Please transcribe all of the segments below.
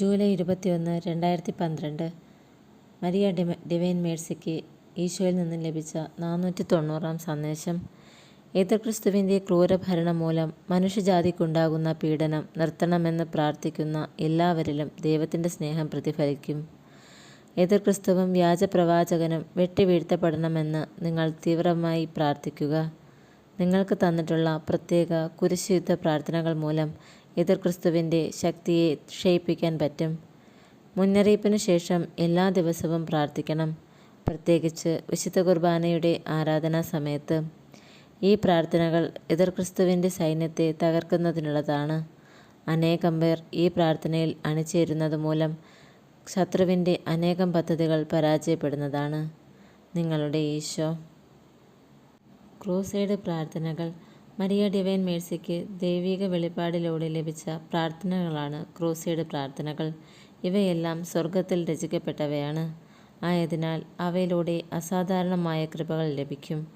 July ഇരുപത്തിയൊന്ന് രണ്ടായിരത്തി പന്ത്രണ്ട് മരിയ ഡിമ ഡിവൈൻ മേഴ്സിക്ക് ഈശോയിൽ നിന്നും ലഭിച്ച നാനൂറ്റി തൊണ്ണൂറാം സന്ദേശം. ഏതക്രിസ്തുവിന്റെ ക്രൂരഭരണം മൂലം മനുഷ്യജാതിക്കുണ്ടാകുന്ന പീഡനം നിർത്തണമെന്ന് പ്രാർത്ഥിക്കുന്ന എല്ലാവരിലും ദൈവത്തിന്റെ സ്നേഹം പ്രതിഫലിക്കും. ഏതക്രിസ്തുവും വ്യാജപ്രവാചകനും വെട്ടിവീഴ്ത്തപ്പെടണമെന്ന് നിങ്ങൾ തീവ്രമായി പ്രാർത്ഥിക്കുക. നിങ്ങൾക്ക് തന്നിട്ടുള്ള പ്രത്യേക കുരിശുയുദ്ധ പ്രാർത്ഥനകൾ മൂലം എതിർക്രിസ്തുവിന്റെ ശക്തിയെ ക്ഷയിപ്പിക്കാൻ പറ്റും. മുന്നറിയിപ്പിന് ശേഷം എല്ലാ ദിവസവും പ്രാർത്ഥിക്കണം. പ്രത്യേകിച്ച് വിശുദ്ധ കുർബാനയുടെ ആരാധനാ സമയത്ത്. ഈ പ്രാർത്ഥനകൾ എതിർ ക്രിസ്തുവിന്റെ സൈന്യത്തെ തകർക്കുന്നതിനുള്ളതാണ്. അനേകം പേർ ഈ പ്രാർത്ഥനയിൽ അണിചേരുന്നത് മൂലം ശത്രുവിന്റെ അനേകം പദ്ധതികൾ പരാജയപ്പെടുന്നതാണ്. നിങ്ങളുടെ ഈശോ. ക്രൂസൈഡ് പ്രാർത്ഥനകൾ മരിയ ഡിവൈൻ മേഴ്സിക്ക് ദൈവിക വെളിപ്പാടിലൂടെ ലഭിച്ച പ്രാർത്ഥനകളാണ് ക്രൂസൈഡ് പ്രാർത്ഥനകൾ. ഇവയെല്ലാം സ്വർഗത്തിൽ രചിക്കപ്പെട്ടവയാണ്. ആയതിനാൽ അവയിലൂടെ അസാധാരണമായ കൃപകൾ ലഭിക്കും.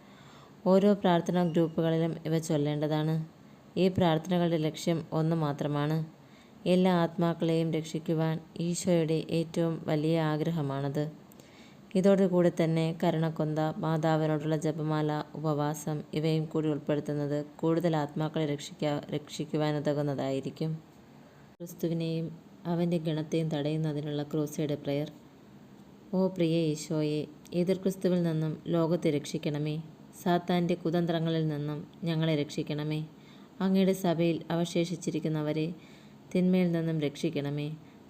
ഓരോ പ്രാർത്ഥനാ ഗ്രൂപ്പുകളിലും ഇവ ചൊല്ലേണ്ടതാണ്. ഈ പ്രാർത്ഥനകളുടെ ലക്ഷ്യം ഒന്ന് മാത്രമാണ്. എല്ലാ ആത്മാക്കളെയും രക്ഷിക്കുവാൻ ഈശോയുടെ ഏറ്റവും വലിയ ആഗ്രഹമാണത്. ഇതോടുകൂടി തന്നെ കരുണക്കൊന്ത മാതാവിനോടുള്ള ജപമാല ഉപവാസം ഇവയും കൂടി ഉൾപ്പെടുത്തുന്നത് കൂടുതൽ ആത്മാക്കളെ രക്ഷിക്കാ രക്ഷിക്കുവാനുതകുന്നതായിരിക്കും. ക്രിസ്തുവിനെയും അവന്റെ ഗണത്തെയും തടയുന്നതിനുള്ള ക്രൂസയുടെ പ്രയർ. ഓ പ്രിയ ഈശോയെ എതിർ ക്രിസ്തുവിൽ നിന്നും ലോകത്തെ രക്ഷിക്കണമേ. സാത്താന്റെ കുതന്ത്രങ്ങളിൽ നിന്നും ഞങ്ങളെ രക്ഷിക്കണമേ. അങ്ങയുടെ സഭയിൽ അവശേഷിച്ചിരിക്കുന്നവരെ തിന്മയിൽ നിന്നും രക്ഷിക്കണമേ.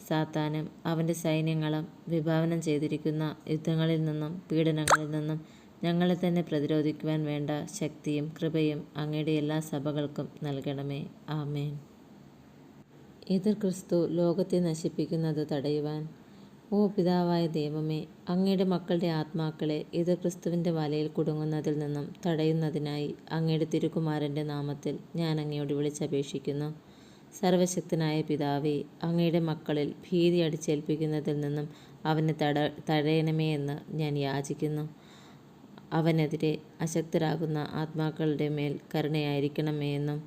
സാത്താനും അവന്റെ സൈന്യങ്ങളും വിഭാവനം ചെയ്തിരിക്കുന്ന യുദ്ധങ്ങളിൽ നിന്നും പീഡനങ്ങളിൽ നിന്നും ഞങ്ങളെ തന്നെ പ്രതിരോധിക്കുവാൻ വേണ്ട ശക്തിയും കൃപയും അങ്ങയുടെ എല്ലാ സഭകൾക്കും നൽകണമേ. ആമേൻ. എതിർ ക്രിസ്തു ലോകത്തെ നശിപ്പിക്കുന്നത് തടയുവാൻ ഓ പിതാവായ ദൈവമേ അങ്ങയുടെ മക്കളുടെ ആത്മാക്കളെ എതിർ ക്രിസ്തുവിന്റെ വലയിൽ കുടുങ്ങുന്നതിൽ നിന്നും തടയുന്നതിനായി അങ്ങയുടെ തിരുകുമാരന്റെ നാമത്തിൽ ഞാൻ അങ്ങയോട് വിളിച്ചപേക്ഷിക്കുന്നു. സർവശക്തനായ പിതാവേ അങ്ങയുടെ മക്കളിൽ ഭീതി അടിച്ചേൽപ്പിക്കുന്നതിൽ നിന്നും അവനെ തട തടയണമേ എന്ന് ഞാൻ യാചിക്കുന്നു. അവനെതിരെ അശക്തരാകുന്ന ആത്മാക്കളുടെ മേൽ കരുണയായിരിക്കണമേ എന്നും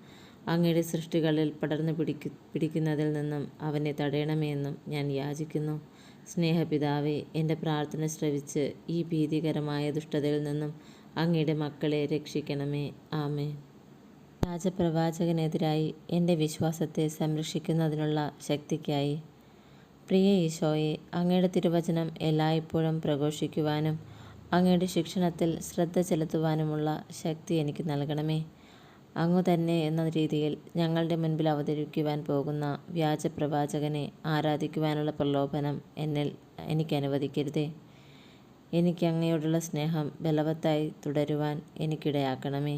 അങ്ങയുടെ സൃഷ്ടികളിൽ പടർന്നു പിടിക്കു പിടിക്കുന്നതിൽ നിന്നും അവനെ തടയണമേ എന്നും ഞാൻ യാചിക്കുന്നു. സ്നേഹപിതാവേ എന്റെ പ്രാർത്ഥന ശ്രവിച്ച് ഈ ഭീതികരമായ ദുഷ്ടതയിൽ നിന്നും അങ്ങയുടെ മക്കളെ രക്ഷിക്കണമേ. ആമേ രാജപ്രവാചകനെതിരായി എന്റെ വിശ്വാസത്തെ സംരക്ഷിക്കുന്നതിനുള്ള ശക്തിക്കായി. പ്രിയ ഈശോയെ അങ്ങയുടെ തിരുവചനം എല്ലായ്പ്പോഴും പ്രഘോഷിക്കുവാനും അങ്ങയുടെ ശിക്ഷണത്തിൽ ശ്രദ്ധ ചെലുത്തുവാനുമുള്ള ശക്തി എനിക്ക് നൽകണമേ. അങ്ങു തന്നെ എന്ന രീതിയിൽ ഞങ്ങളുടെ മുൻപിൽ അവതരിക്കുവാൻ പോകുന്ന വ്യാജപ്രവാചകനെ ആരാധിക്കുവാനുള്ള പ്രലോഭനം എന്നിൽ എനിക്ക് അനുവദിക്കരുതേ. എനിക്ക് അങ്ങയോടുള്ള സ്നേഹം ബലവത്തായി തുടരുവാൻ എനിക്കിടയാക്കണമേ.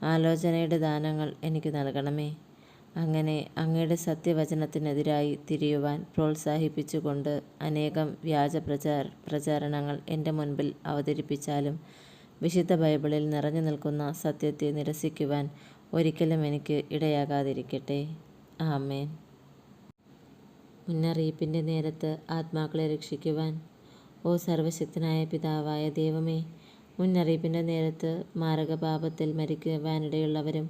ആലോചനയുടെ ദാനങ്ങൾ എനിക്ക് നൽകണമേ. അങ്ങനെ അങ്ങയുടെ സത്യവചനത്തിനെതിരായി തിരിയുവാൻ പ്രോത്സാഹിപ്പിച്ചുകൊണ്ട് അനേകം വ്യാജ പ്രചാര പ്രചാരണങ്ങൾ എന്റെ മുൻപിൽ അവതരിപ്പിച്ചാലും വിശുദ്ധ ബൈബിളിൽ നിറഞ്ഞു നിൽക്കുന്ന സത്യത്തെ നിരസിക്കുവാൻ ഒരിക്കലും എനിക്ക് ഇടയാകാതിരിക്കട്ടെ. ആമേൻ. മുന്നറിയിപ്പിന്റെ നേരത്ത് ആത്മാക്കളെ രക്ഷിക്കുവാൻ ഓ സർവശക്തനായ പിതാവായ ദൈവമേ മുന്നറിയിപ്പിന്റെ നേരത്ത് മാരകപാപത്തിൽ മരിക്കുവാനിടയുള്ളവരും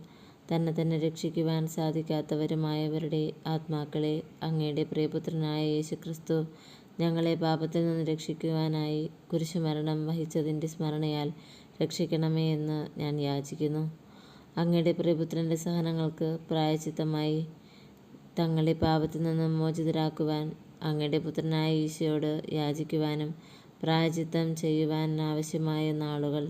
തന്നെ തന്നെ രക്ഷിക്കുവാൻ സാധിക്കാത്തവരുമായവരുടെ ആത്മാക്കളെ അങ്ങയുടെ പ്രിയപുത്രനായ യേശുക്രിസ്തു ഞങ്ങളെ പാപത്തിൽ നിന്ന് രക്ഷിക്കുവാനായി കുരിശുമരണം വഹിച്ചതിന്റെ സ്മരണയാൽ രക്ഷിക്കണമേ എന്ന് ഞാൻ യാചിക്കുന്നു. അങ്ങയുടെ പ്രിയപുത്രന്റെ സഹനങ്ങൾക്ക് പ്രായച്ചിത്തമായി തങ്ങളെ പാപത്തിൽ നിന്ന് മോചിതരാക്കുവാൻ അങ്ങയുടെ പുത്രനായ ഈശോയോട് യാചിക്കുവാനും പ്രായച്ചിത്തം ചെയ്യുവാൻ ആവശ്യമായ നാളുകൾ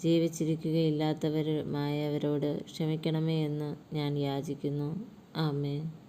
ജീവിച്ചിരിക്കുകയില്ലാത്തവരുമായവരോട് ക്ഷമിക്കണമേ എന്ന് ഞാൻ യാചിക്കുന്നു. ആമേൻ.